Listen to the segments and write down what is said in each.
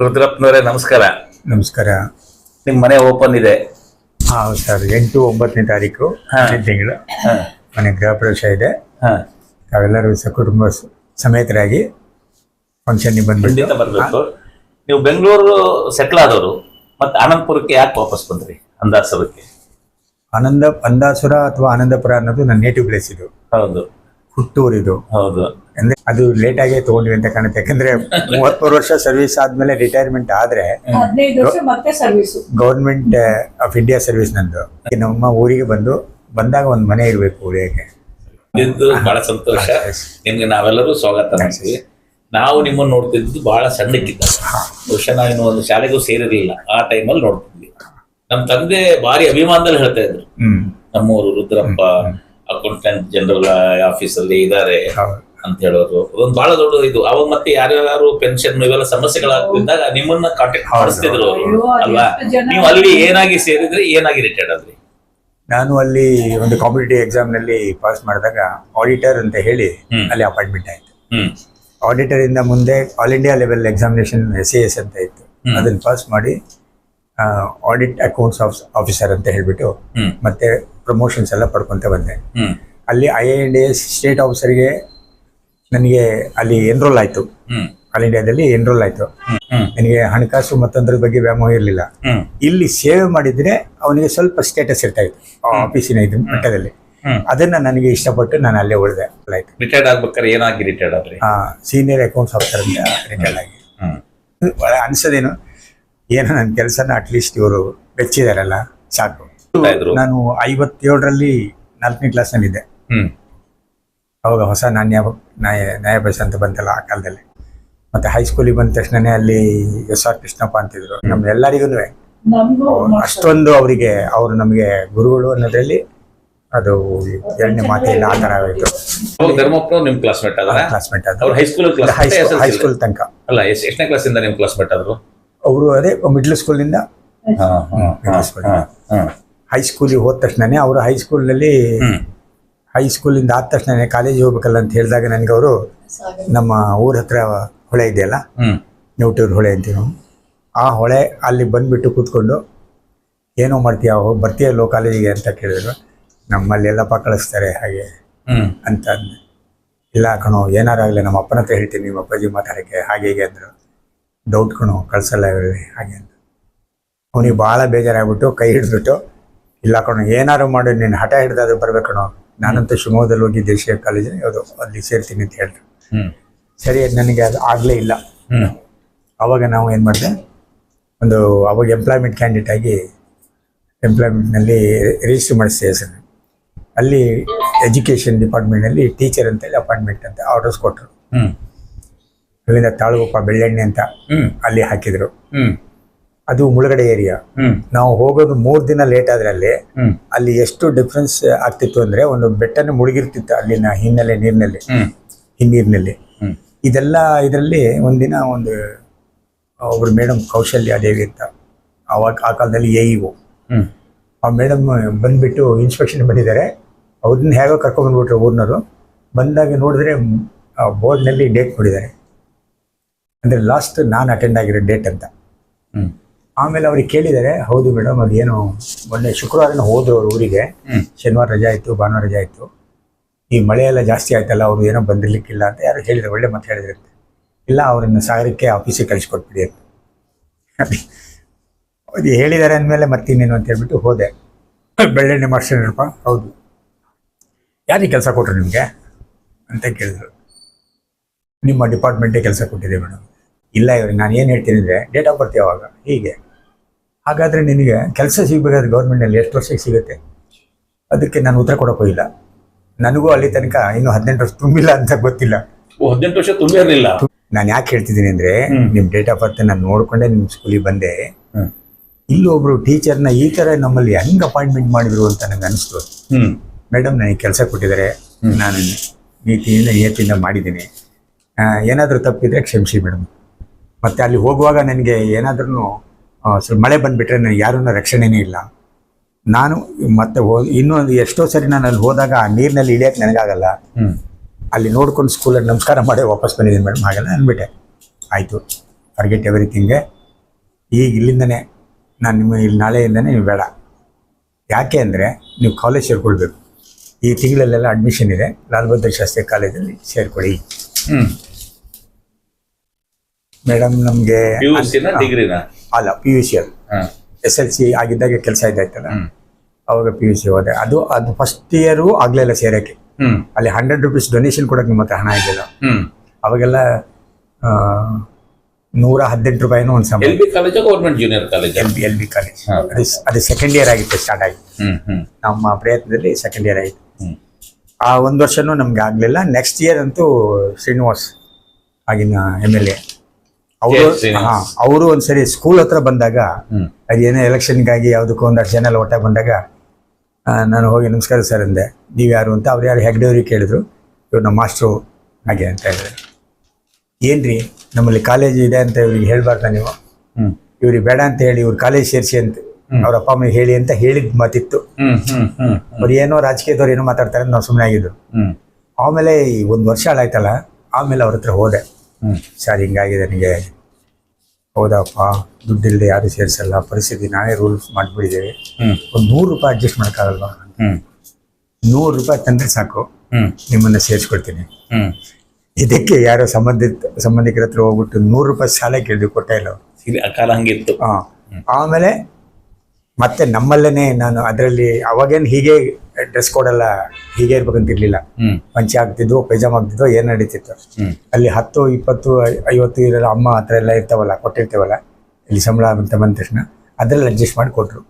ರುದ್ರಪ್ಪನವರೇ ನಮಸ್ಕಾರ. ನಮಸ್ಕಾರ. ನಿಮ್ಮ ಮನೆ ಓಪನ್ ಇದೆ. ಹಾ ಸರ್ ಎಂಟು ಒಂಬತ್ತನೇ ತಾರೀಕು ಹಾ. ಈ ತಿಂಗಳು. ಹ, ಮನೆ ಗೃಹ ಪ್ರವೇಶ ಇದೆ. ಹ. ತಾವೆಲ್ಲರೂ ಸಹ ಕುಟುಂಬ ಸಮೇತರಾಗಿ ಫಂಕ್ಷನ್ಗೆ ಖಂಡಿತ ಬಂದ್ಬಿಟ್ಟು ಬರ್ಬೇಕು. ನೀವು ಬೆಂಗಳೂರು ಸೆಟ್ಲ್ ಆದವರು ಮತ್ತೆ ಆನಂದಪುರಕ್ಕೆ ಯಾಕೆ ವಾಪಸ್ ಬಂದ್ರಿ ಅಂದಾಸರಕ್ಕೆ ಆನಂದ ಅಂದಾಸುರ ಅಥವಾ ಆನಂದಪುರ ಅನ್ನೋದು ನನ್ನ ನೇಟಿವ್ ಪ್ಲೇಸ್ ಇದು. ಹೌದು. ಹುಟ್ಟೂರು ಇದು ಹೌದು. ಅಂದ್ರೆ ಅದು ಲೇಟ್ ಆಗಿ ತಗೊಂಡ್ವಿ ಅಂತ ಕಾಣುತ್ತೆ. ಯಾಕಂದ್ರೆ ಮೂವತ್ಮೂರು ವರ್ಷ ಸರ್ವಿಸ್ ಆದ್ಮೇಲೆ ರಿಟೈರ್ಮೆಂಟ್ ಆದ್ರೆ ಹದಿನೈದು ವರ್ಷ ಮತ್ತೆ service government of India service ನಂದು. ನಮ್ಮ ಊರಿಗೆ ಬಂದು ಬಂದಾಗ ಒಂದು ಮನೆ ಇರಬೇಕು ಊರಿಗೆ. ಬಹಳ ಸಂತೋಷ. ನಿಮ್ಗೆ ನಾವೆಲ್ಲರೂ ಸ್ವಾಗತ ಮಾಡ್ತೀವಿ. ನಾವು ನಿಮ್ಮನ್ನು ನೋಡ್ತಿದ್ದು ಬಹಳ ಸಣ್ಣಕ್ಕಿದ್ದ. ಬಹುಶಃ ನಾವು ಇನ್ನು ಒಂದು ಶಾಲೆಗೂ ಸೇರಿರಲಿಲ್ಲ. ಆ ಟೈಮಲ್ಲಿ ನೋಡ್ತಿದ್ವಿ. ನಮ್ಮ ತಂದೆ ಭಾರಿ ಅಭಿಮಾನದಲ್ಲಿ ಹೇಳ್ತಾ ಇದ್ರು. ಹ್ಮ್. ನಮ್ಮೂರು ರುದ್ರಪ್ಪ ಅಕೌಂಟೆಂಟ್ ಜನರಲ್ ಆಫೀಸ್ ಅಲ್ಲಿ ಇದ್ದಾರೆ ಅಂತ ಹೇಳೋರು ಅದೊಂದು ಬಹಳ ದೊಡ್ಡ ಇದು. ಅವಾಗ ಮತ್ತೆ ಯಾರ್ಯಾರು ಪೆನ್ಷನ್ ಇವೆಲ್ಲ ಸಮಸ್ಯೆಗಳಾಗ್ತಿದ್ದಾಗ ನಿಮ್ಮನ್ನ ಕಾಂಟ್ಯಾಕ್ಟ್ ಮಾಡಿಸ್ತಿದ್ರು ಅವರು ಅಲ್ವಾ? ನೀವು ಅಲ್ಲಿ ಏನಾಗಿ ಸೇರಿದ್ರೆ ಏನಾಗಿ ರಿಟೈರ್ಡ್ ಆದ್ರಿ? ನಾನು ಅಲ್ಲಿ ಒಂದು ಕಾಂಪಿಟೇಟಿವ್ ಎಕ್ಸಾಮ್ನಲ್ಲಿ ಪಾಸ್ ಮಾಡಿದಾಗ ಆಡಿಟರ್ ಅಂತ ಹೇಳಿ ಅಲ್ಲಿ ಅಪಾಯಿಂಟ್ಮೆಂಟ್ ಆಯ್ತು. ಹ್ಮ್. ಆಡಿಟರ್ ಇಂದ ಮುಂದೆ all India level examination S S ಅಂತ ಇತ್ತು. ಅದನ್ನ ಪಾಸ್ ಮಾಡಿ ಆಡಿಟ್ ಅಕೌಂಟ್ಸ್ ಆಫ್ ಆಫೀಸರ್ ಅಂತ ಹೇಳ್ಬಿಟ್ಟು ಮತ್ತೆ ಪ್ರಮೋಷನ್ಸ್ ಎಲ್ಲ ಪಡ್ಕೊಂತ ಬಂದೆ. ಅಲ್ಲಿ I N D S state ಆಫೀಸರ್ಗೆ ನನಗೆ ಅಲ್ಲಿ ಎನ್ರೋಲ್ ಆಯ್ತು. ಆಲ್ ಇಂಡಿಯಾದಲ್ಲಿ ಎನ್ರೋಲ್ ಆಯ್ತು. ನನಗೆ ಹಣಕಾಸು ಮತ್ತೊಂದ್ರ ಬಗ್ಗೆ ವ್ಯಾಮೋಹ ಇರಲಿಲ್ಲ. ಇಲ್ಲಿ ಸೇವೆ ಮಾಡಿದ್ರೆ ಅವನಿಗೆ ಸ್ವಲ್ಪ ಸ್ಟೇಟಸ್ ಇರ್ತಾ ಇತ್ತು. ಆಫೀಸಿನ ಇದು ಮಟ್ಟದಲ್ಲಿ. ಅದನ್ನ ನನಗೆ ಇಷ್ಟಪಟ್ಟು ನಾನು ಅಲ್ಲೇ ಉಳಿದೆ. ಆಯ್ತು. ರಿಟೈರ್ಡ್ ಆಗ್ಬೇಕಾದ್ರೆ ಏನಾಗಿ ರಿಟೈರ್ಡ್ ಆದ್ರೆ? ಸೀನಿಯರ್ ಅಕೌಂಟ್ಸ್ ಆಫೀಸರ್ ಅಂತ ರಿಟೈರ್ಡ್ ಆಗಿ. ಅನ್ಸೋದೇನು? ಏನೋ ನನ್ನ ಕೆಲಸನ ಅಟ್ಲೀಸ್ಟ್ ಇವರು ಬೆಚ್ಚಿದಾರಲ್ಲ ಸಾಕು. ನಾನು ಐವತ್ತೇಳರಲ್ಲಿ ನಾಲ್ಕನೇ ಕ್ಲಾಸ್ನಲ್ಲಿದ್ದೆ ಹ್ಮ್. ಅವಾಗ ಹೊಸ ನಾಣ್ಯ ನ್ಯಾಯ ನ್ಯಾಯಭಾಷೆ ಅಂತ ಬಂತಲ್ಲ ಆ ಕಾಲದಲ್ಲಿ. ಮತ್ತೆ ಹೈಸ್ಕೂಲಿಗೆ ಬಂದ ತಕ್ಷಣನೇ ಅಲ್ಲಿ ಎಸ್ ಆರ್ ಕೃಷ್ಣಪ್ಪ ಅಂತಿದ್ರು. ನಮ್ಮ ಎಲ್ಲರಿಗೂ ಅಷ್ಟೊಂದು ಅವರಿಗೆ ಅವರು ನಮಗೆ ಗುರುಗಳು ಅನ್ನೋದ್ರಲ್ಲಿ ಅದು ಎರಡನೇ ಮಾತೇ ಇಲ್ಲ ಆ ತರ ಆಯ್ತು ಧರ್ಮಪ್ಪನವ್ರು ನಿಮ್ ಕ್ಲಾಸ್ಮೇಟ್ ಆದ್ರ ಕ್ಲಾಸ್ಮೇಟ್ ಅವ್ರು ಹೈಸ್ಕೂಲ್ ಕ್ಲಾಸ್ ಹೈಸ್ಕೂಲ್ ತನಕ. ಅಲ್ಲ ಎಷ್ಟ್- ಎಷ್ಟನೇ ಕ್ಲಾಸ್ ಇಂದ ನಿಮ್ ಕ್ಲಾಸ್ಮೇಟ್ ಆದ್ರು? ಅವರು ಅದೇ ಮಿಡ್ಲ್ ಸ್ಕೂಲಿಂದ ಹಾ, ಸ್ಕೂಲ್. ಹೈಸ್ಕೂಲಿಗೆ ಹೋದ ತಕ್ಷಣನೇ ಅವರು ಹೈಸ್ಕೂಲ್ನಲ್ಲಿ ಹೈಸ್ಕೂಲಿಂದ ಆದ ತಕ್ಷಣನೇ ಕಾಲೇಜ್ ಹೋಗ್ಬೇಕಲ್ಲ ಅಂತ ಹೇಳಿದಾಗ ನನಗೆ ಅವರು ನಮ್ಮ ಊರ ಹತ್ರ ಹೊಳೆ ಇದೆಯಲ್ಲ? ನೆವಟೂರು ನ್ಯೂಟೂರ್ ಹೊಳೆ ಅಂತೀವಿ ನಾವು ಆ ಹೊಳೆ ಅಲ್ಲಿ ಬಂದುಬಿಟ್ಟು ಕೂತ್ಕೊಂಡು ಏನೋ ಮಾಡ್ತೀಯ ಹೋಗಿ ಬರ್ತೀಯಲ್ಲೋ ಕಾಲೇಜಿಗೆ ಅಂತ ಕೇಳಿದ್ರು. ನಮ್ಮಲ್ಲಿ ಎಲ್ಲಪ್ಪ ಕಳಿಸ್ತಾರೆ ಹಾಗೆ ಅಂತ ಅಂದೆ. ಇಲ್ಲ ಕಣೋ ಏನಾರಾಗಲಿ ನಮ್ಮ ಅಪ್ಪನ ಹತ್ರ ಹೇಳ್ತೀನಿ ನಿಮ್ಮ ಅಪ್ಪಾಜಿ ಮಾತಾಡೋಕ್ಕೆ ಹಾಗೆ ಹೀಗೆ ಅಂದರು. ಡೌಟ್ ಕಣೋ ಕಳ್ಸಲ್ಲ ಇವ್ರಿಗೆ ಹಾಗೆ ಅಂತ. ಅವನಿಗೆ ಭಾಳ ಬೇಜಾರಾಗ್ಬಿಟ್ಟು ಕೈ ಹಿಡಿದ್ಬಿಟ್ಟು ಇಲ್ಲ ಕಣೋ ಏನಾದ್ರು ಮಾಡಿ ನೀನು ಹಠ ಹಿಡ್ದಾದ್ರು ಬರ್ಬೇಕು ಕಣೋ. ನಾನಂತೂ ಶಿವಮೊಗ್ಗದಲ್ಲಿ ಹೋಗಿ ದೇಶೀಯ ಕಾಲೇಜಿನ ಯಾವುದು ಅಲ್ಲಿ ಸೇರ್ತೀನಿ ಅಂತ ಹೇಳಿದ್ರು. ಸರಿ ನನಗೆ ಅದು ಆಗಲೇ ಇಲ್ಲ. ಆವಾಗ ನಾವು ಏನು ಮಾಡಿದೆ ಒಂದು ಅವಾಗ ಎಂಪ್ಲಾಯ್ಮೆಂಟ್ ಕ್ಯಾಂಡಿಡೇಟ್ ಆಗಿ ಎಂಪ್ಲಾಯ್ಮೆಂಟ್ನಲ್ಲಿ ರಿಜಿಸ್ಟರ್ ಮಾಡಿಸಿ ಹೆಸರು ಅಲ್ಲಿ ಎಜುಕೇಷನ್ ಡಿಪಾರ್ಟ್ಮೆಂಟ್ನಲ್ಲಿ ಟೀಚರ್ ಅಂತೇಳಿ ಅಪಾಯಿಂಟ್ಮೆಂಟ್ ಅಂತ ಆರ್ಡರ್ಸ್ ಕೊಟ್ಟರು ಅಲ್ಲಿಂದ ತಾಳುಗೊಪ್ಪ ಬೆಳ್ಳೆಣ್ಣೆ ಅಂತ ಅಲ್ಲಿ ಹಾಕಿದ್ರು. ಅದು ಮುಳುಗಡೆ ಏರಿಯಾ. ನಾವು ಹೋಗೋದು ಮೂರು ದಿನ ಲೇಟ್ ಆದ್ರೆ ಅಲ್ಲಿ ಅಲ್ಲಿ ಎಷ್ಟು ಡಿಫ್ರೆನ್ಸ್ ಆಗ್ತಿತ್ತು ಅಂದ್ರೆ ಒಂದು ಬೆಟ್ಟನೇ ಮುಳುಗಿರ್ತಿತ್ತು ಅಲ್ಲಿನ ಹಿನ್ನೆಲೆ ನೀರಿನಲ್ಲಿ. ಹಿನ್ನೀರಿನಲ್ಲಿ. ಇದೆಲ್ಲ ಇದರಲ್ಲಿ ಒಂದಿನ ಒಂದು ಒಬ್ರು ಮೇಡಮ್ ಕೌಶಲ್ಯ ದೇವಿ ಅಂತ. ಅವಾಗ ಆ ಕಾಲದಲ್ಲಿ ಎ ಇಒ ಹ್ಮ್. ಆ ಮೇಡಮ್ ಬಂದ್ಬಿಟ್ಟು ಇನ್ಸ್ಪೆಕ್ಷನ್ ಬಂದಿದ್ದಾರೆ ಅವ್ರನ್ನ ಹೇಗೋ ಕರ್ಕೊಂಡ್ಬಂದ್ಬಿಟ್ರು ಊರ್ನವರು. ಬಂದಾಗ ನೋಡಿದ್ರೆ ಆ ಬೋರ್ಡ್ನಲ್ಲಿ ಡೇಟ್ ನೋಡಿದ್ದಾರೆ ಅಂದರೆ ಲಾಸ್ಟ್ ನಾನು ಅಟೆಂಡ್ ಆಗಿರೋ ಡೇಟ್ ಅಂತ. ಆಮೇಲೆ ಅವ್ರಿಗೆ ಕೇಳಿದ್ದಾರೆ ಹೌದು ಮೇಡಮ್ ಅದೇನು ಮೊನ್ನೆ ಶುಕ್ರವಾರನ ಹೋದ್ರು ಅವ್ರ ಊರಿಗೆ. ಶನಿವಾರ ರಜೆ ಆಯಿತು ಭಾನುವಾರ ರಜೆ ಆಯಿತು ಈ ಮಳೆ ಎಲ್ಲ ಜಾಸ್ತಿ ಆಯ್ತಲ್ಲ ಅವರು ಏನೋ ಬಂದಿರಲಿಕ್ಕಿಲ್ಲ ಅಂತ ಯಾರು ಹೇಳಿದ್ರು ಒಳ್ಳೆ ಮಾತು ಹೇಳಿದ್ರಂತೆ ಇಲ್ಲ ಅವರನ್ನು ಸಾಗರಕ್ಕೆ ಆಫೀಸಿಗೆ ಕಳಿಸ್ಕೊಟ್ಬಿಡಿ ಅಂತ. ಅದು ಹೇಳಿದ್ದಾರೆ ಅಂದಮೇಲೆ ಮತ್ತಿನ್ನೇನು ಅಂತ ಹೇಳ್ಬಿಟ್ಟು ಹೋದೆ. ಬೆಳ್ಳೆಣ್ಣೆ ಮಾಡಿಸ್ಕೊಂಡ್ರಪ್ಪ ಹೌದು. ಯಾರಿಗೆ ಕೆಲಸ ಕೊಟ್ಟರು ನಿಮಗೆ? ಅಂತ ಕೇಳಿದ್ರು. ನಿಮ್ಮ ಡಿಪಾರ್ಟ್ಮೆಂಟೇ ಕೆಲಸ ಕೊಟ್ಟಿದೆ ಮೇಡಮ್. ಇಲ್ಲ ಇವ್ರಿಗೆ ನಾನು ಏನು ಹೇಳ್ತೀನಿ ಅಂದರೆ ಡೇಟ್ ಆಫ್ ಬರ್ತ್ ಯಾವಾಗ? ಹೀಗೆ. ಹಾಗಾದರೆ ನಿನಗೆ ಕೆಲಸ ಸಿಗಬೇಕಾದ್ರೆ ಗೌರ್ಮೆಂಟ್ನಲ್ಲಿ ಎಷ್ಟು ವರ್ಷಕ್ಕೆ ಸಿಗುತ್ತೆ? ಅದಕ್ಕೆ ನಾನು ಉತ್ತರ ಕೊಡೋಕೆ ಹೋಗಿಲ್ಲ ನನಗೂ ಅಲ್ಲಿ ತನಕ ಇನ್ನು ಹದಿನೆಂಟು ವರ್ಷ ತುಂಬಿಲ್ಲ ಅಂತ ಗೊತ್ತಿಲ್ಲ. ಹದಿನೆಂಟು ವರ್ಷ ತುಂಬಿರಲಿಲ್ಲ. ನಾನು ಯಾಕೆ ಹೇಳ್ತಿದ್ದೀನಿ ಅಂದರೆ ನಿಮ್ಮ ಡೇಟ್ ಆಫ್ ಬರ್ತ್ ನಾನು ನೋಡಿಕೊಂಡೇ ನಿಮ್ಮ ಸ್ಕೂಲಿಗೆ ಬಂದೆ. ಇಲ್ಲೊಬ್ರು ಇಲ್ಲಿ ಒಬ್ರು ಟೀಚರ್ನ ಈ ಥರ ನಮ್ಮಲ್ಲಿ ಹೆಂಗೆ ಅಪಾಯಿಂಟ್ಮೆಂಟ್ ಮಾಡಿದ್ರು ಅಂತ ನನಗೆ ಅನಿಸ್ತು. ಮೇಡಮ್ ನನಗೆ ಕೆಲಸ ಕೊಟ್ಟಿದ್ದಾರೆ. ನಾನು ನೀತಿಯಿಂದ ನಿಯತಿಯಿಂದ ಮಾಡಿದ್ದೀನಿ. ಏನಾದರೂ ತಪ್ಪಿದ್ರೆ ಕ್ಷಮಿಸಿ ಮೇಡಮ್. ಮತ್ತು ಅಲ್ಲಿ ಹೋಗುವಾಗ ನನಗೆ ಏನಾದ್ರೂ ಸ್ವಲ್ಪ ಮಳೆ ಬಂದುಬಿಟ್ರೆ ನನಗೆ ಯಾರೂ ರಕ್ಷಣೆನೇ ಇಲ್ಲ. ನಾನು ಮತ್ತೆ ಹೋ ಇನ್ನೊಂದು ಎಷ್ಟೋ ಸರಿ ನಾನು ಅಲ್ಲಿ ಹೋದಾಗ ಆ ನೀರಿನಲ್ಲಿ ಇಳಿಯೋಕ್ಕೆ ನನಗಾಗಲ್ಲ. ಹ್ಞೂ ಅಲ್ಲಿ ನೋಡ್ಕೊಂಡು ಸ್ಕೂಲಲ್ಲಿ ನಮಸ್ಕಾರ ಮಾಡಿ ವಾಪಸ್ ಬಂದಿದ್ದೀನಿ ಮೇಡಮ್ ಹಾಗೆಲ್ಲ ಅಂದ್ಬಿಟ್ಟೆ. ಆಯಿತು ಫರ್ಗೆಟ್ ಎವ್ರಿಥಿಂಗೆ ಈಗ ಇಲ್ಲಿಂದನೇ ನಾನು ನಿಮ್ಮ ಇಲ್ಲಿ ನಾಳೆಯಿಂದನೇ ನೀವು ಬೇಡ. ಯಾಕೆ ಅಂದರೆ ನೀವು ಕಾಲೇಜ್ ಸೇರಿಕೊಳ್ಬೇಕು. ಈ ತಿಂಗಳಲ್ಲೆಲ್ಲ ಅಡ್ಮಿಷನ್ ಇದೆ. ಲಾಲ್ ಬಹದ್ದೂರ್ ಶಾಸ್ತ್ರಿ ಕಾಲೇಜಲ್ಲಿ ಸೇರ್ಕೊಳ್ಳಿ ಹ್ಮ್. ಮೇಡಮ್ ನಮಗೆ ಪಿ ಯು ಸಿನ ಡಿಗ್ರಿನ ಅಲ್ಲ ಪಿ ಯು ಸಿ ಅಲ್ಲಿ ಎಸ್ ಎಲ್ ಸಿ ಆಗಿದ್ದಾಗ ಕೆಲಸ ಇದ್ದಾಯ್ತಲ್ಲ ಅವಾಗ ಪಿ ಯು ಸಿ ಹೋದೆ. ಅದು ಅದು ಫಸ್ಟ್ ಇಯರು ಆಗ್ಲಿಲ್ಲ ಸೇರಕ್ಕೆ. ಅಲ್ಲಿ ಹಂಡ್ರೆಡ್ ರುಪೀಸ್ ಡೊನೇಷನ್ ಕೊಡೋಕೆ ನಿಮ್ಮ ಹತ್ರ ಹಣ ಇದ್ದಿಲ್ಲ ಅವಾಗೆಲ್ಲ ಆ, ನೂರ ಹದಿನೆಂಟು ರೂಪಾಯಿನೂ ಒಂದು ಎಲ್ ಸಂಬಳ B college government junior college L B L B college ಅದು ಸೆಕೆಂಡ್ ಇಯರ್ ಆಗಿತ್ತು ಸ್ಟಾರ್ಟ್ ಆಗಿ. ಹ್ಮ್ ಹ್ಮ್. ನಮ್ಮ ಪ್ರಯತ್ನದಲ್ಲಿ ಸೆಕೆಂಡ್ ಇಯರ್ ಆಯಿತು. ಹ್ಮ್. ಆ ಒಂದು ವರ್ಷನೂ ನಮ್ಗೆ ಆಗಲಿಲ್ಲ. ನೆಕ್ಸ್ಟ್ ಇಯರ್ ಅಂತೂ ಶ್ರೀನಿವಾಸ್ ಆಗಿನ ಎಂ ಎಲ್ ಎ ಅವರು. ಹಾಂ ಅವರು ಒಂದ್ಸರಿ ಸ್ಕೂಲ್ ಹತ್ರ ಬಂದಾಗ ಅದೇನೋ ಎಲೆಕ್ಷನ್ಗಾಗಿ ಯಾವುದಕ್ಕೂ ಒಂದಷ್ಟು ಜನ ಎಲ್ಲ ಒಟ್ಟಾಗಿ ಬಂದಾಗ ನಾನು ಹೋಗಿ ನಮಸ್ಕಾರ ಸರ್ ಅಂದೆ. ನೀವು ಯಾರು? ಅಂತ ಅವ್ರು ಯಾರು ಹೆಗ್ಡೆಯವ್ರಿಗೆ ಕೇಳಿದ್ರು. ಇವ್ರು ನಮ್ಮ ಮಾಸ್ಟ್ರು ಹಾಗೆ ಅಂತ ಹೇಳಿದ್ರು. ಏನ್ರಿ? ನಮ್ಮಲ್ಲಿ ಕಾಲೇಜ್ ಇದೆ ಅಂತ ಇವ್ರಿಗೆ ಹೇಳ್ಬಾರ್ದ ನೀವು? ಇವ್ರಿಗೆ ಬೇಡ ಅಂತ ಹೇಳಿ ಇವ್ರು ಕಾಲೇಜ್ ಸೇರಿಸಿ ಅಂತ ಅವ್ರ ಅಪ್ಪ ಅಮ್ಮ ಹೇಳಿ ಅಂತ ಹೇಳಿದ್ ಮಾತಿತ್ತು. ಅವ್ರು ಏನೋ ರಾಜಕೀಯದವ್ರು ಏನೋ ಮಾತಾಡ್ತಾರೆ ನಾವು ಸುಮ್ಮನೆ ಆಗಿದ್ದು. ಆಮೇಲೆ ಈ ಒಂದು ವರ್ಷ ಹಾಳಾಯ್ತಲ್ಲ ಆಮೇಲೆ ಅವ್ರ ಹತ್ರ ಹೋದೆ. ಸರ್ ಹಿಂಗಾಗಿದೆ ನನಗೆ ಹೌದಪ್ಪ ದುಡ್ಡಿಲ್ಲದೆ ಯಾರು ಸೇರಿಸಲ್ಲ ಪರಿಸ್ಥಿತಿ ನಾವೇ ರೂಲ್ಸ್ ಮಾಡಿಬಿಟ್ಟಿದ್ದೇವೆ. ಒಂದು ನೂರು ರೂಪಾಯಿ ಅಡ್ಜಸ್ಟ್ ಮಾಡೋಕ್ಕಾಗಲ್ವಾ? ನೂರು ರೂಪಾಯಿ ತಂದ್ರೆ ಸಾಕು. ನಿಮ್ಮನ್ನ ಹ್ಮ್. ಇದಕ್ಕೆ ಯಾರೋ ಸಂಬಂಧಿತ ಸಂಬಂಧಿಕರ ಹತ್ರ ಹೋಗ್ಬಿಟ್ಟು ನೂರು ರೂಪಾಯಿ ಸಾಲ ಕೇಳಿದ್ವಿ ಕೊಟ್ಟೆ ಇಲ್ಲ ಕಾಲ ಹಂಗಿತ್ತು. ಆಮೇಲೆ ಮತ್ತೆ ನಮ್ಮಲ್ಲೇ ನಾನು ಅದರಲ್ಲಿ ಅವಾಗೇನು ಹೀಗೆ ಡ್ರೆಸ್ ಕೊಡಲ್ಲ ಹೀಗೆ ಇರ್ಬೇಕಂತ ಇರ್ಲಿಲ್ಲ. ಪಂಚೆ ಆಗ್ತಿದ್ವು ಪೈಜಾಮ ಆಗ್ತಿದ್ವು ಏನ್ ನಡೀತಿತ್ತು? ಅಲ್ಲಿ ಹತ್ತು ಇಪ್ಪತ್ತು ಐವತ್ತು ಇರಲ್ಲ ಅಮ್ಮ ಹತ್ರ ಎಲ್ಲ ಇರ್ತಾವಲ್ಲ ಕೊಟ್ಟಿರ್ತೇವಲ್ಲ ಇಲ್ಲಿ ಸಂಬಳ ಅಂತ ಬಂದ ತಕ್ಷಣ ಅದರಲ್ಲಿ ಅಡ್ಜಸ್ಟ್ ಮಾಡಿ ಕೊಟ್ಟರು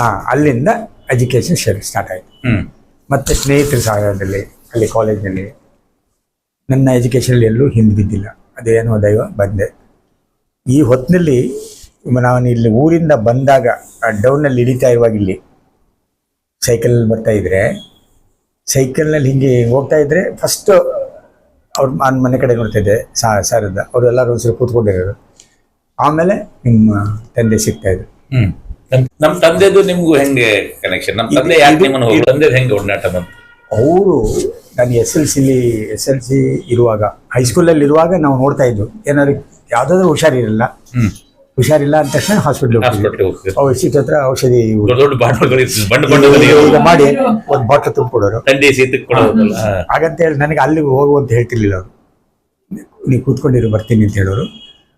ಹಾ ಅಲ್ಲಿಂದ ಅಲ್ಲಿಂದ ಎಜುಕೇಷನ್ ಸ್ಟಾರ್ಟ್ ಆಯ್ತು. ಮತ್ತು ಸ್ನೇಹಿತರ ಸಹಾಯದಲ್ಲಿ ಅಲ್ಲಿ ಕಾಲೇಜಿನಲ್ಲಿ ನನ್ನ ಎಜುಕೇಷನಲ್ಲಿ ಎಲ್ಲೂ ಹಿಂದೆ ಬಿದ್ದಿಲ್ಲ. ಅದೇನೋ ದೈವ ಬಂದೆ. ಈ ಹೊತ್ತಿನಲ್ಲಿ ನಾನು ಇಲ್ಲಿ ಊರಿಂದ ಬಂದಾಗ ಡೌನಲ್ಲಿ ಇಳಿತಾ ಇರುವಾಗ ಇಲ್ಲಿ ಸೈಕಲ್ ಬರ್ತಾ ಇದ್ರೆ ಸೈಕಲ್ನಲ್ಲಿ ಹಿಂಗೆ ಹೋಗ್ತಾ ಇದ್ರೆ ಫಸ್ಟ್ ಅವ್ರ ನಾನು ಮನೆ ಕಡೆ ನೋಡ್ತಾ ಇದ್ದೆ ಸಾ ಸಾರದ. ಅವರು ಎಲ್ಲರೂ ಒಂದ್ಸರಿ ಕೂತ್ಕೊಂಡಿರೋರು. ಆಮೇಲೆ ನಿಮ್ಮ ತಂದೆ ಸಿಗ್ತಾ ಇದ್ರು. ನಮ್ಮ ನಮ್ ನಮ್ ತಂದೆದು ನಿಮ್ಗೂ ಹೆಂಗೆ ಕನೆಕ್ಷನ್ ನಮ್ಮ ತಂದೆ ಯಾಕೆ ನಿಮ್ಮನ್ನು ತಂದೆ ಹೆಂಗೆ ಒಡನಾಟ ಬಂತು? ಅವರು ನಾನು ಎಸ್ ಎಲ್ ಸಿಲಿ ಎಸ್ ಎಲ್ ಸಿ ಇರುವಾಗ ಹೈಸ್ಕೂಲಲ್ಲಿ ಇರುವಾಗ ನಾವು ನೋಡ್ತಾ ಇದ್ವು. ಏನಾದ್ರು ಯಾವುದಾದ್ರೂ ಹುಷಾರಿರಲ್ಲ. ಹುಷಾರಿಲ್ಲ ಅಂದ ತಕ್ಷಣ ಹಾಸ್ಪಿಟ್ಲ್ ಔಷಧಿ ಹತ್ರ ಔಷಧಿ ದೊಡ್ಡ ಬಾಟಲ್ಗಳು ಮಾಡಿ ಒಂದು ಬಾಟ್ಲ್ ತುಂಬಿಕೊಡೋರು. ಹಾಗಂತ ಹೇಳಿ ನನಗೆ ಅಲ್ಲಿಗೆ ಹೋಗು ಅಂತ ಹೇಳ್ತಿರ್ಲಿಲ್ಲ ಅವರು. ನೀವು ಕೂತ್ಕೊಂಡಿರು ಬರ್ತೀನಿ ಅಂತ ಹೇಳೋರು.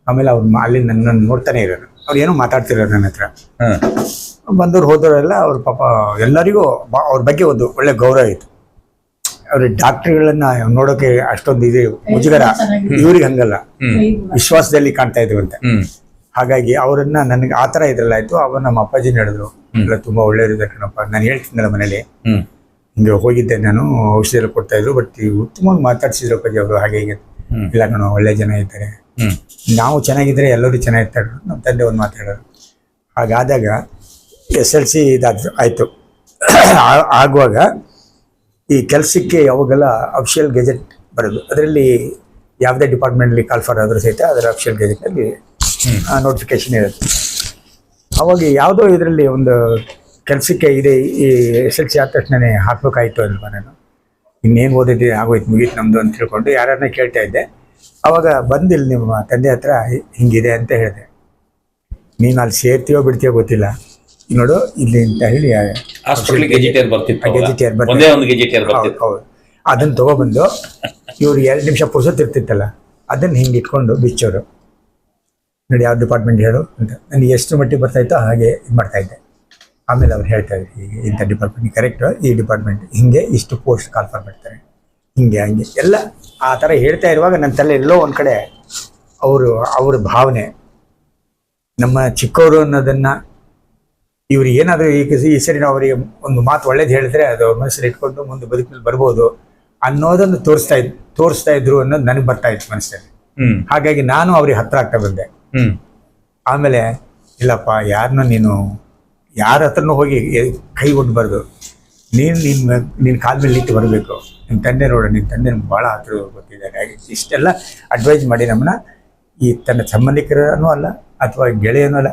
ಆಮೇಲೆ ಅವ್ರು ಅಲ್ಲಿ ನನ್ನ ನೋಡ್ತಾನೆ ಇರೋರು. ಅವ್ರು ಏನೋ ಮಾತಾಡ್ತಿರೋರು ನನ್ನ ಹತ್ರ. ಬಂದವ್ರು ಹೋದವರೆಲ್ಲ ಅವ್ರ ಪಾಪ ಎಲ್ಲರಿಗೂ ಅವ್ರ ಬಗ್ಗೆ ಒಂದು ಒಳ್ಳೆ ಗೌರವ ಇತ್ತು. ಅವ್ರ ಡಾಕ್ಟರ್ಗಳನ್ನ ನೋಡೋಕೆ ಅಷ್ಟೊಂದು ಇದು ಮುಜುಗರ. ಇವ್ರಿಗೆ ಹಂಗಲ್ಲ. ಹ್ಮ್. ವಿಶ್ವಾಸದಲ್ಲಿ ಕಾಣ್ತಾ ಇದ್ವಂತೆ ಹ್ಮ್. ಹಾಗಾಗಿ ಅವರನ್ನ ನನಗೆ ಆ ಥರ ಇದ್ರಲ್ಲಾಯ್ತು ಅವಾಗ ನಮ್ಮ ಅಪ್ಪಾಜಿ ನಡೆದ್ರು. ಎಲ್ಲ ತುಂಬಾ ಒಳ್ಳೆಯದಿದೆ ಕಣಪ್ಪ. ನಾನು ಹೇಳ್ತೀನಲ್ಲ ಮನೇಲಿ. ಹಿಂಗೆ ಹೋಗಿದ್ದೆ ನಾನು ಔಷಧಿ ಎಲ್ಲ ಕೊಡ್ತಾ ಇದ್ರು. ಬಟ್ ಉತ್ತಮವಾಗಿ ಮಾತಾಡ್ಸಿದ್ರು ಅಪ್ಪಾಜಿ ಅವರು ಹಾಗೆ ಹೀಗೆ. ಇಲ್ಲ ಕಣ ಒಳ್ಳೆ ಜನ ಇದ್ದಾರೆ. ನಾವು ಚೆನ್ನಾಗಿದ್ರೆ ಎಲ್ಲರೂ ಚೆನ್ನಾಗಿರ್ತಾರೆ ನಮ್ಮ ತಂದೆ ಒಂದು ಮಾತಾಡೋರು ಹಾಗಾದಾಗ ಎಸ್ ಎಲ್ ಸಿ ಇದಾದ ಆಯಿತು. ಆಗುವಾಗ ಈ ಕೆಲಸಕ್ಕೆ ಯಾವಾಗೆಲ್ಲ ಅಫಿಷಿಯಲ್ ಗೆಜೆಟ್ ಬರೋದು ಅದರಲ್ಲಿ ಯಾವುದೇ ಡಿಪಾರ್ಟ್ಮೆಂಟ್ಲಿ ಕಾಲ್ ಫಾರ್ ಆದರೂ ಸಹಿತ ಅದರ ಅಫಿಷಿಯಲ್ ಗೆಜೆಟ್ನಲ್ಲಿ ನೋಟಿಫಿಕೇಶನ್ ಇರುತ್ತೆ. ಅವಾಗ ಯಾವುದೋ ಇದರಲ್ಲಿ ಒಂದು ಕೆಲಸಕ್ಕೆ ಇದೆ ಈ ಎಸ್ ಎಲ್ ಸಿ ಆದ ತಕ್ಷಣನೇ ಹಾಕ್ಬೇಕಾಯ್ತು ಅಲ್ವಾ ನಾನು. ಇನ್ನೇನು ಓದಿದ್ದೆ ಆಗೋಯ್ತು ಮುಗೀತು ನಮ್ಮದು ಅಂತ ತಿಳ್ಕೊಂಡು ಯಾರನ್ನ ಕೇಳ್ತಾ ಇದ್ದೆ. ಅವಾಗ ಬಂದಿಲ್ಲ ನಿಮ್ಮ ತಂದೆ ಹತ್ರ ಹಿಂಗಿದೆ ಅಂತ ಹೇಳಿದೆ. ನೀನು ಅಲ್ಲಿ ಸೇರ್ತೀಯೋ ಬಿಡ್ತೀಯೋ ಗೊತ್ತಿಲ್ಲ. ನೋಡು ಇಲ್ಲಿ ಅಂತ ಹೇಳಿ ಅದನ್ನು ತಗೊಬಂದು ಇವ್ರು ಎರಡು ನಿಮಿಷ ಪುರ್ಸತ್ತಿರ್ತಿತ್ತಲ್ಲ ಅದನ್ನ ಅದನ್ನು ಹಿಂಗೆ ಇಟ್ಕೊಂಡು ಬಿಚ್ಚೋರು. ನೋಡಿ ಯಾವ ಡಿಪಾರ್ಟ್ಮೆಂಟ್ ಹೇಳು ಅಂತ. ನನಗೆ ಎಷ್ಟು ಮಟ್ಟಿಗೆ ಬರ್ತಾ ಇತ್ತೋ ಹಾಗೆ ಇದು ಮಾಡ್ತಾ ಇದ್ದೆ. ಆಮೇಲೆ ಅವ್ರು ಹೇಳ್ತಾರೆ ಇದ್ರು ಹೀಗೆ ಇಂಥ ಡಿಪಾರ್ಟ್ಮೆಂಟ್ ಕರೆಕ್ಟ್ ಈ ಡಿಪಾರ್ಟ್ಮೆಂಟ್ ಹಿಂಗೆ ಇಷ್ಟು ಪೋಸ್ಟ್ ಕಾಲ್ಫರ್ ಮಾಡ್ತಾರೆ ಹಿಂಗೆ ಹಂಗೆ. ಎಲ್ಲ ಆ ಥರ ಹೇಳ್ತಾ ಇರುವಾಗ ನನ್ನ ತಲೆ ಎಲ್ಲೋ ಒಂದು ಕಡೆ ಅವರು ಅವ್ರ ಭಾವನೆ ನಮ್ಮ ಚಿಕ್ಕವರು ಅನ್ನೋದನ್ನು ಇವ್ರು ಏನಾದರೂ ಈಗ ಈ ಸರಿ ನಾವು ಅವರಿಗೆ ಒಂದು ಮಾತು ಒಳ್ಳೇದು ಹೇಳಿದ್ರೆ ಅದು ಮನಸ್ಸಲ್ಲಿ ಇಟ್ಕೊಂಡು ಮುಂದೆ ಬದುಕಿನಲ್ಲಿ ಬರ್ಬೋದು ಅನ್ನೋದನ್ನು ತೋರಿಸ್ತಾ ಇದ್ ತೋರಿಸ್ತಾ ಇದ್ರು ಅನ್ನೋದು ನನಗೆ ಬರ್ತಾ ಇತ್ತು ಮನಸ್ಸಲ್ಲಿ ಹಾಗಾಗಿ ನಾನು ಅವ್ರಿಗೆ ಹತ್ರ ಆಗ್ತಾ ಬಂದೆ. ಆಮೇಲೆ, ಇಲ್ಲಪ್ಪ ಯಾರನ್ನ ನೀನು, ಯಾರ ಹತ್ರನೂ ಹೋಗಿ ಕೈ ಒಡ್ಬಾರ್ದು ನೀನು ನಿನ್ನ ನಿನ್ನ ಕಾಲ ಮೇಲೆ ನಿಂತು ಬರಬೇಕು. ನಿಮ್ಮ ತಂದೆ ನೋಡ ನಿನ್ನ ತಂದೆ ಭಾಳ ಹತ್ರ ಗೊತ್ತಿದ್ದಾರೆ ಇಷ್ಟೆಲ್ಲ ಅಡ್ವೈಸ್ ಮಾಡಿ ನಮ್ಮನ್ನ ಈ ತನ್ನ ಸಂಬಂಧಿಕರನೂ ಅಲ್ಲ, ಅಥವಾ ಗೆಳೆಯನೂ ಅಲ್ಲ,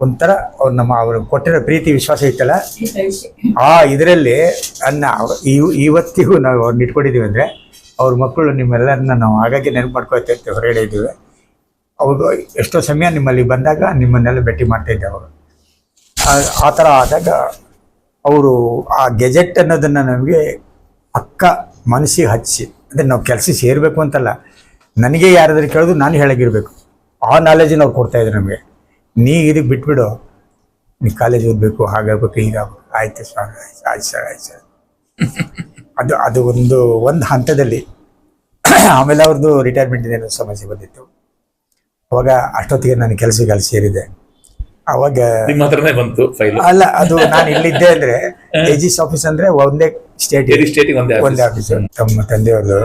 ಒಂಥರ ಅವ್ರು ನಮ್ಮ, ಅವರು ಕೊಟ್ಟಿರೋ ಪ್ರೀತಿ, ವಿಶ್ವಾಸ ಇತ್ತಲ್ಲ? ಆ ಇದರಲ್ಲಿ ಅನ್ನ ಇವತ್ತಿಗೂ ನಾವು ಅವ್ರನ್ನ ಇಟ್ಕೊಂಡಿದ್ದೀವಿ ಅಂದರೆ, ಅವ್ರ ಮಕ್ಕಳು ನಿಮ್ಮೆಲ್ಲರನ್ನ ನಾವು ಹಾಗಾಗಿ ನೆನಪು ಮಾಡ್ಕೊತಾ ಇರ್ತೀವಿ, ಹೊರಗಡೆ ಇದ್ದೀವಿ. ಅವರು ಎಷ್ಟೋ ಸಮಯ ನಿಮ್ಮಲ್ಲಿ ಬಂದಾಗ ನಿಮ್ಮನ್ನೆಲ್ಲ ಭೇಟಿ ಮಾಡ್ತಾ ಇದ್ದೆ ಅವರು. ಆ- ಥರ ಆದಾಗ ಅವರು ಆ ಗೆಜೆಟ್ ಅನ್ನೋದನ್ನು ನಮಗೆ ಅಕ್ಕ ಮನಸ್ಸಿಗೆ ಹಚ್ಚಿ ಅಂದರೆ ನಾವು ಕೆಲಸ ಸೇರಬೇಕು ಅಂತಲ್ಲ, ನನಗೆ ಯಾರಾದರೂ ಕೇಳೋದು ನಾನು ಹೇಳಾಗಿರ್ಬೇಕು. ಆ ನಾಲೆಜನ್ನು ಅವ್ರು ಕೊಡ್ತಾ ಇದ್ರು ನಮಗೆ. ನೀ ಇದಕ್ಕೆ ಬಿಟ್ಬಿಡು, ನೀ ಕಾಲೇಜ್ ಓದಬೇಕು, ಹಾಗಾಗಬೇಕು, ಹೀಗಾಗಬೇಕು. ಆಯ್ತು ಸರ್ ಆಯ್ತು ಆಯ್ತು ಸರ್ ಆಯ್ತು ಸರ್. ಅದು ಅದು ಒಂದು ಒಂದು ಹಂತದಲ್ಲಿ ಆಮೇಲೆ ಅವ್ರದ್ದು ರಿಟೈರ್ಮೆಂಟ್ ಏನೋ ಸಮಸ್ಯೆ ಬಂದಿತ್ತು. ಅವಾಗ ಅಷ್ಟೊತ್ತಿಗೆ ನಾನು ಕೆಲಸಕ್ಕೆ ಅಲ್ಲಿ ಸೇರಿದೆ. ಅವಾಗ ನಿಮ್ಮ ಹತ್ರನೇ ಬಂತು ಫೈಲ್ ಅಲ್ಲ ಅದು ನಾನು ಇಲ್ಲಿದ್ದೆ ಅಂದ್ರೆ ಎಜಿಸ್ ಆಫೀಸ್ ಅಂದ್ರೆ ಒಂದೇ ಸ್ಟೇಟ್ ಬೇರೆ ಸ್ಟೇಟಿಗೆ ಒಂದೇ ಒಂದೇ ಆಫೀಸ್ ತಮ್ಮ ತಂದೆಯವ್ರದ್ದು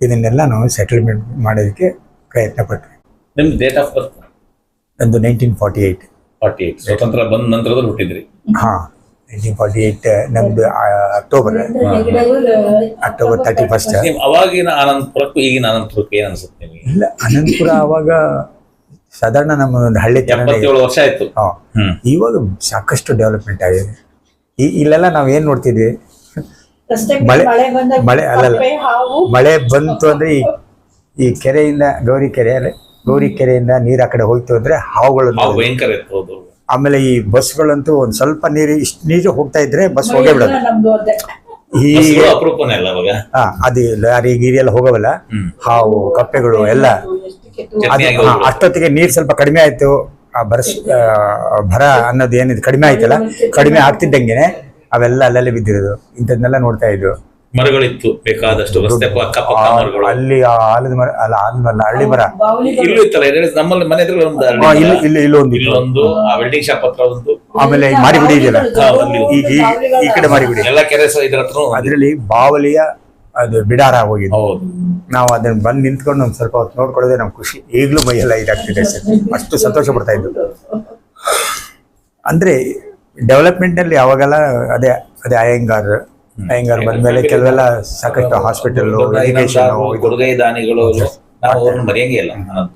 ಇದನ್ನೆಲ್ಲ ನಾವು ಸೆಟಲ್ಮೆಂಟ್ ಮಾಡೋದಕ್ಕೆ ಪ್ರಯತ್ನ ಪಟ್ವಿ. ನಿಮ್ದು ಡೇಟ್ ಆಫ್ ಬರ್ತ್ ಒಂದು nineteen forty eight forty eight ಸ್ವತಂತ್ರ ಬಂದ ನಂತರದಲ್ಲಿ ಹುಟ್ಟಿದ್ರಿ. ಹಾಂ. ನೈನ್ಟೀನ್ ಫಾರ್ಟಿ ಏಯ್ಟ್ ನಮ್ದು ಅಕ್ಟೋಬರ್ ಅಕ್ಟೋಬರ್ ತರ್ಟಿ ಫಸ್ಟ್ ನಿಮ್ ಅವಾಗಿನ ಅನಂತಪುರಕ್ಕೂ ಈಗಿನ ಅನಂತಪುರಕ್ಕೂ ಏನ್ ಅನ್ಸುತ್ತೆ ನಿಮಗೆ? ಇಲ್ಲ ಅನಂತಪುರ ಅವಾಗ ಸಾಧಾರಣ ನಮ್ಮ ಒಂದು ಹಳ್ಳಿ ತರ ಎಪ್ಪತ್ತೇಳು ವರ್ಷ ಆಯ್ತು. ಹಾ. ಹ್ಮ್. ಇವಾಗ ಸಾಕಷ್ಟು ಡೆವಲಪ್ಮೆಂಟ್ ಆಗಿದೆ. ಈ ಇಲ್ಲೆಲ್ಲ ನಾವು ಏನ್ ನೋಡ್ತಿದ್ವಿ? ರಸ್ತೆಗೆ ಮಳೆ- ಮಳೆ ಬಂದಾಗ ಮಳೆ ಅಲ್ಲಲ್ಲ. ಕಪ್ಪೆ, ಹಾವು. ಮಳೆ ಬಂತು ಅಂದ್ರೆ ಈ ಈ ಕೆರೆಯಿಂದ ಗೌರಿ ಕೆರೆ ಅಲ್ಲ ಗೌರಿ ಕೆರೆಯಿಂದ ನೀರ್ ಆ ಕಡೆ ಹೋಯ್ತು ಅಂದ್ರೆ ಹಾವುಗಳು ಹಾವು ಭಯಂಕರ ಇತ್ತು. ಆಮೇಲೆ ಈ ಬಸ್ಗಳಂತೂ ಒಂದ್ ಸ್ವಲ್ಪ ನೀರು ಇಷ್ಟು ನೀರು ಹೋಗ್ತಾ ಇದ್ರೆ ಬಸ್ ಹೋಗೇ ಬಿಡೋದು ನಮ್ದು ಅದೇ. ಈ ಹಾ, ಅದು ಲಾರಿ ಗೀರಿ ಎಲ್ಲ ಹೋಗವಲ್ಲ. ಹಾವು ಕಪ್ಪೆಗಳು ಎಲ್ಲ. ಎಷ್ಟು ಅದು ಹಾ, ಅಷ್ಟೊತ್ತಿಗೆ ನೀರು ಸ್ವಲ್ಪ ಕಡಿಮೆ ಆಯ್ತು. ಆ ಬರಸ್ ಆ, ಭರ ಅನ್ನೋದು ಏನಿದೆ? ಕಡಿಮೆ ಆಯ್ತಲ್ಲ? ಕಡಿಮೆ ಆಗ್ತಿದ್ದಂಗೆನೆ ಅವೆಲ್ಲ ಅಲ್ಲಲ್ಲೇ ಬಿದ್ದಿರೋದು. ಇಂಥದ್ನೆಲ್ಲ ನೋಡ್ತಾ ಇದ್ವು ಮರಗಳಿತ್ತು ಬೇಕಾದಷ್ಟು ರಸ್ತೆ ಅಕ್ಕ ಪಕ್ಕ ಮರಗಳು ಅಲ್ಲಿ ಆ ಆಲದ ಮರ ಅಲ್ಲ ಆಲದ ಮರ ಹಳ್ಳಿ ಮರ. ಇಲ್ಲೂ ಇತ್ತಲ್ಲ ಎರಡು ನಮ್ಮಲ್ಲಿ ಮನೆ ಎದುರು ಒಂದು ಇಲ್ಲಿ ಇಲ್ಲಿ ಇಲ್ಲೊಂದು ಇತ್ತು. ಇಲ್ಲೊಂದು ಆ ವೆಲ್ಡಿಂಗ್ ಶಾಪ್ ಹತ್ರ ಒಂದು. ಆಮೇಲೆ ಈ ಮಾರಿಗುಡಿ ಇದೆಯಲ್ಲ? ಹಾ, ಈ ಈ- ಈ ಕಡೆ ಮಾರಿಗುಡಿ. ಎಲ್ಲ ಕೆರೆ ಸಹ ಇದ್ರ ಹತ್ರ ಅದರಲ್ಲಿ ಬಾವಲಿಯ ಅದು ಬಿಡಾರ ಹೋಗಿದೆ ಹೌದು. ನಾವು ಅದನ್ನ ಬಂದು ನಿಂತ್ಕೊಂಡು ಒಂದು ಸ್ವಲ್ಪ ಹೊತ್ತು ನೋಡ್ಕೊಳ್ಳೋದೇ ನಮ್ಗೆ ಖುಷಿ. ಈಗಲೂ ಮೈಯೆಲ್ಲ ಇದಾಗ್ತಿದೆ ಸರ್. ಅಷ್ಟು ಸಂತೋಷ ಪಡ್ತಾ ಇದ್ದು ಅಂದ್ರೆ ಡೆವಲಪ್ಮೆಂಟ್ನಲ್ಲಿ ಯಾವಾಗೆಲ್ಲ ಅದೇ ಅದೇ ಅಯ್ಯಂಗಾರ್ ಅಯ್ಯಂಗಾರ್ ಬಂದ್ಮೇಲೆ ಕೆಲವೆಲ್ಲ ಸಾಕಷ್ಟು ಹಾಸ್ಪಿಟಲ್ ಎಜುಕೇಶನ್ ಕೊಡುಗೈ ದಾನಿಗಳು ನಾವು ಅವ್ರನ್ನ ಮರೆಯಂಗೇ ಇಲ್ಲ. ಅನಂತ